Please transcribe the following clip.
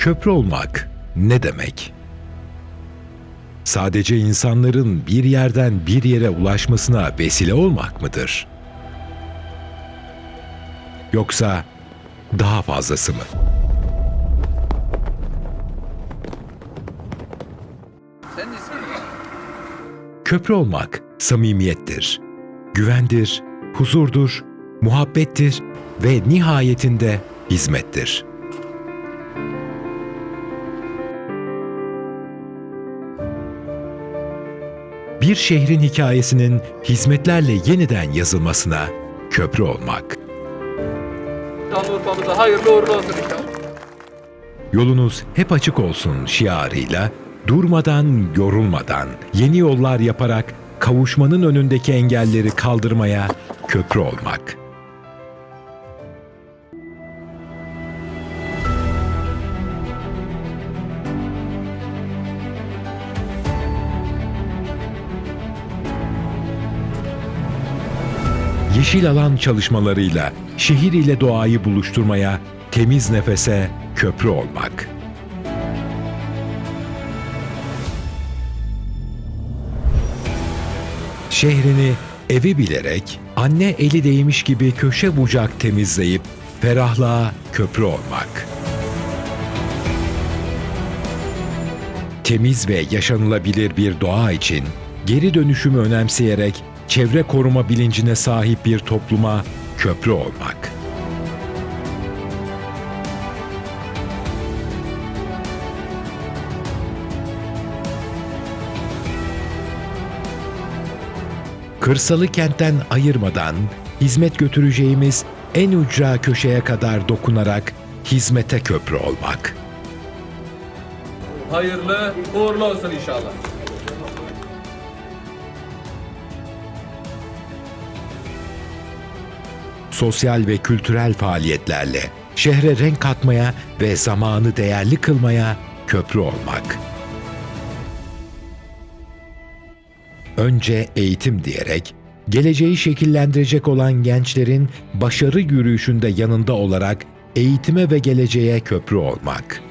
Köprü olmak ne demek? Sadece insanların bir yerden bir yere ulaşmasına vesile olmak mıdır? Yoksa daha fazlası mı? Senin ismin ne? Köprü olmak samimiyettir, güvendir, huzurdur, muhabbettir ve nihayetinde hizmettir. Bir şehrin hikayesinin hizmetlerle yeniden yazılmasına köprü olmak. Şanlıurfa'mıza hayırlı uğurlu olsun inşallah. Yolunuz hep açık olsun şiarıyla durmadan, yorulmadan, yeni yollar yaparak kavuşmanın önündeki engelleri kaldırmaya köprü olmak. Yeşil alan çalışmalarıyla şehir ile doğayı buluşturmaya, temiz nefese köprü olmak. Şehrini evi bilerek anne eli değmiş gibi köşe bucak temizleyip ferahlığa köprü olmak. Temiz ve yaşanılabilir bir doğa için geri dönüşümü önemseyerek çevre koruma bilincine sahip bir topluma köprü olmak. Kırsalı kentten ayırmadan hizmet götüreceğimiz en ücra köşeye kadar dokunarak hizmete köprü olmak. Hayırlı uğurlu olsun inşallah. Sosyal ve kültürel faaliyetlerle şehre renk katmaya ve zamanı değerli kılmaya köprü olmak. Önce eğitim diyerek geleceği şekillendirecek olan gençlerin başarı yürüyüşünde yanında olarak eğitime ve geleceğe köprü olmak.